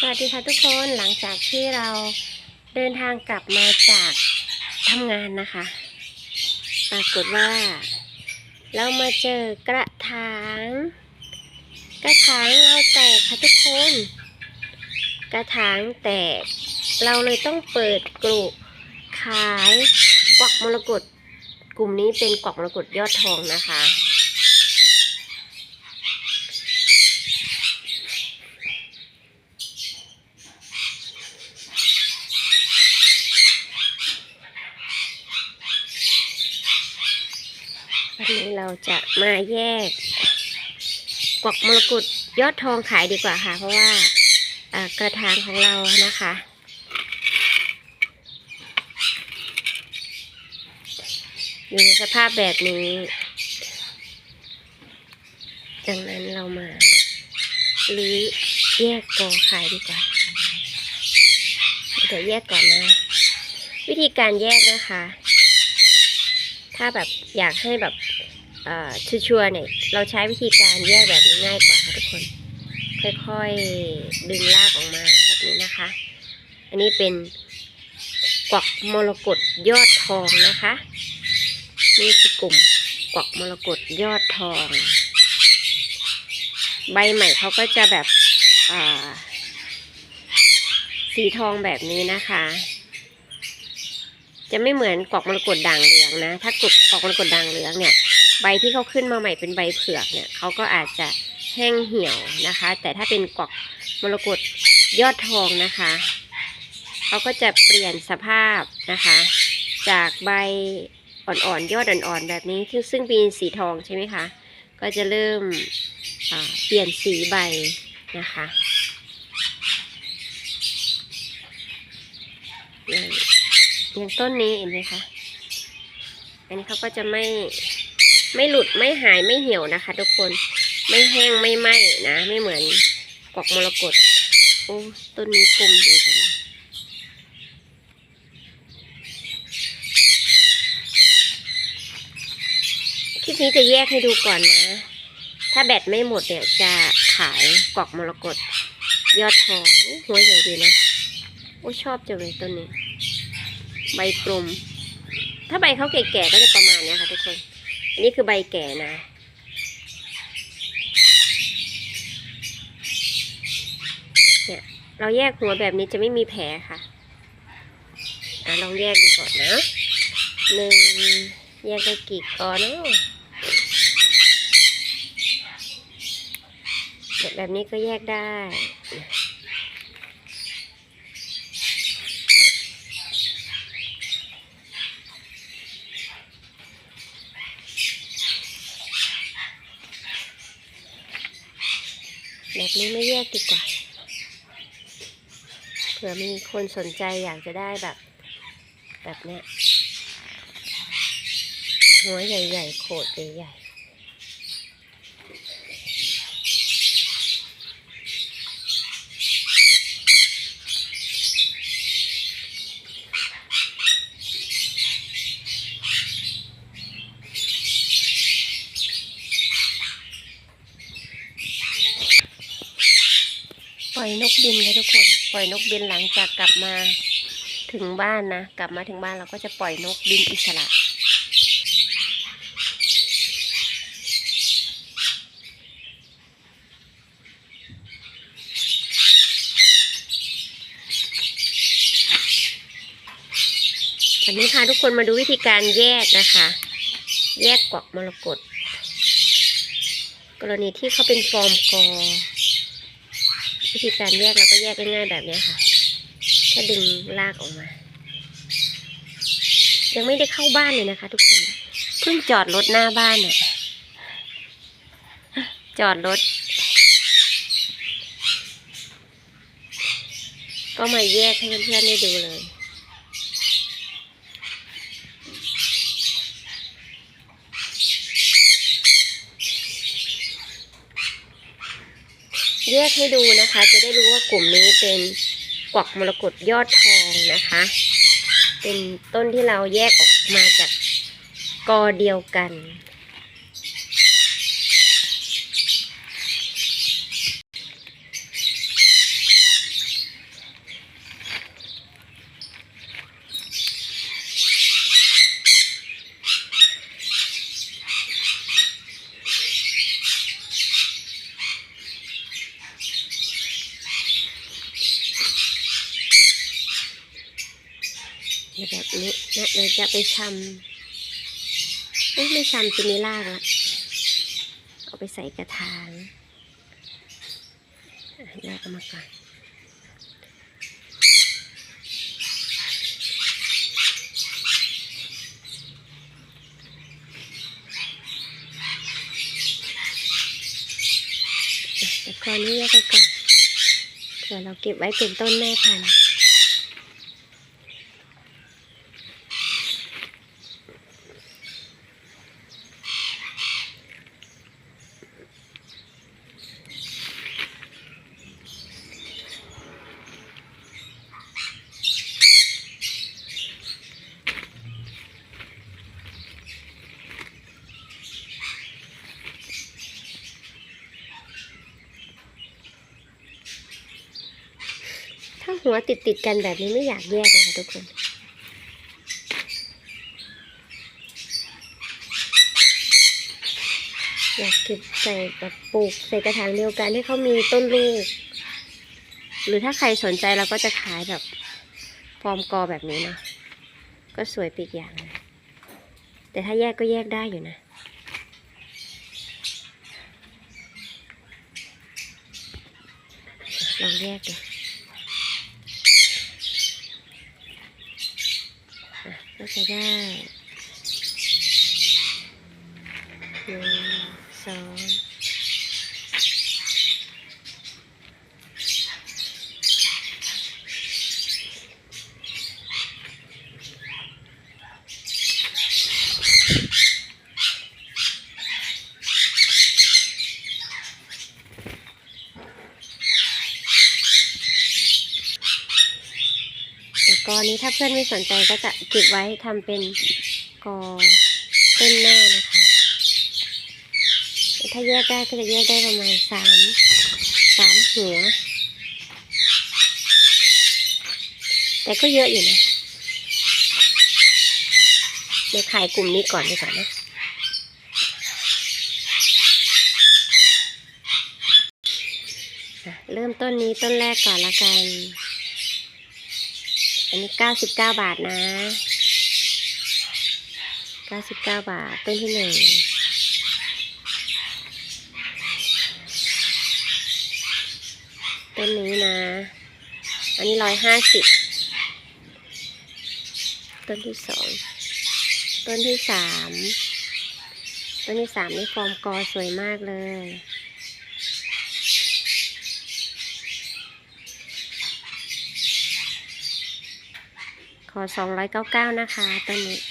สวัสดีค่ะทุกคนหลังจากที่เราเดินทางกลับมาจากทำงานนะคะ ปรากฏว่า เรามาเจอกระถางกระถางเราแตกค่ะทุกคน กระถางแตก เราเลยต้องเปิดกลุ่มขายกวักมรกตกลุ่มนี้เป็นกวักมรกตยอดทองนะคะ วั นนี้เราจะมาแยกกวักมรกุตยอดทองขายดีกว่าค่ะ เพราะว่าากระถางของเรานะคะ อยู่ในสภาพแบบนี้ดังนั้นเรามาหรือแยกกอขายดีกว่าเดี๋ยวแยกก่อนนะ วิธีการแยกนะคะ ถ้าแบบอยากให้แบบ ชัวร์เนี่ยเราใช้วิธีการแยกแบบนี้ง่ายกว่าค่ะทุกคน ค่อยๆดึงรากออกมาแบบนี้นะคะ อันนี้เป็นกวักมรกตยอดทองนะคะนี่คือกลุ่มกวักมรกตยอดทอง ใบใหม่เขาก็จะแบบสีทองแบบนี้นะคะ จะไม่เหมือนกอกมรกตด่างเหลืองนะ ถ้ากดกอกมรกตด่างเหลืองเนี่ย ใบที่เขาขึ้นมาใหม่เป็นใบเผือกเนี่ยเขาก็อาจจะแห้งเหี่ยวนะคะ แต่ถ้าเป็นกอกมรกตยอดทองนะคะเขาก็จะเปลี่ยนสภาพนะคะ จากใบอ่อนๆยอดอ่อนๆแบบนี้ซึ่งซึ่งเป็นสีทองใช่ไหมคะก็จะเริ่มเปลี่ยนสีใบนะคะอย่างต้นนี้เห็นไหมคะ อันนี้เขาก็จะไม่ ไม่หลุดไม่หายไม่เหี่ยวนะคะ ทุกคนไม่แห้งไม่ไหม้นะ ไม่เหมือนกอกมรกตโอ้ต้นนี้กลมดีจังคลิปนี้จะแยกให้ดูก่อนนะ ถ้าแบตไม่หมดเนี่ยจะขายกอกมรกตยอดทองหัวใหญ่ดีนะ โอ้ชอบจังเลยต้นนี้ ใบกลม ถ้าใบเขาแก่ๆก็จะประมาณนี้ค่ะทุกคน อันนี้คือใบแก่นะ เนี่ย เราแยกหัวแบบนี้จะไม่มีแผลค่ะอะ ลองแยกดูก่อนนะหนึ่งแยกได้กี่กอเนาะเนี่ยแบบนี้ก็แยกได้ แบบนี้ไม่แยกดีกว่า เผื่อมีคนสนใจอยากจะได้แบบ แบบเนี้ยหัวใหญ่ๆ โขดใหญ่ๆ ปล่อยนกบินเลยทุกคน ปล่อยนกบินหลังจากกลับมาถึงบ้านนะ กลับมาถึงบ้านเราก็จะปล่อยนกบินอิสระวันนี้พาทุกคนมาดูวิธีการแยกนะคะ แยกกวักมรกตกรณีที่เขาเป็นฟอร์มกอ วิธีการแยกเราก็แยกง่ายๆแบบนี้ค่ะ แค่ดึงลากออกมา ยังไม่ได้เข้าบ้านเลยนะคะ ทุกคน เพิ่งจอดรถหน้าบ้านเนี่ยจอดรถ ก็มาแยกให้เพื่อนๆได้ดูเลย แยกให้ดูนะคะ จะได้รู้ว่ากลุ่มนี้เป็นกวักมรกตยอดทองนะคะ เป็นต้นที่เราแยกออกมาจากกอเดียวกัน แบบนี้นะเราจะไปชำเอ้ยไม่ชำจะมีรากละเอาไปใส่กระถางแยกออกมาก่อนแต่ก่อนนี้แยกไปก่อนเผื่อเราเก็บไว้เป็นต้นแม่พันธุ์ หัวติดติดกันแบบนี้ไม่อยากแยกเลยค่ะทุกคนอยากเก็บใส่แบบปลูกใส่กระถางเดียวกันให้เขามีต้นลูก หรือถ้าใครสนใจเราก็จะขายแบบฟอร์มกอแบบนี้เนาะก็สวยปีกอย่างนะแต่ถ้าแยกก็แยกได้อยู่นะลองแยกดู อะ ก็จะได้หนึ่งสองแต่กอ นี้ถ้าเพื่อนไม่สนใจก็จะเก็บไว้ทำเป็นกอต้นหน้านะคะ ถ้าแยกได้ก็จะแยกได้ประมาณสามสามหัว แต่ก็เยอะอยู่นะเดี๋ยวขายกลุ่มนี้ก่อนดีกว่านะอะเริ่มต้นนี้ต้นแรกก่อนละกัน อันนี้เก้าสิบเก้าบาทนะเก้าสิบเก้าบาทต้นที่หนึ่งต้นนี้นะ อันนี้ร้อยห้าสิบต้นที่สองต้นที่สามต้นที่สามนี่ฟอร์มกอสวยมากเลย ขอสองร้อยเก้าเก้านะคะต้นนี้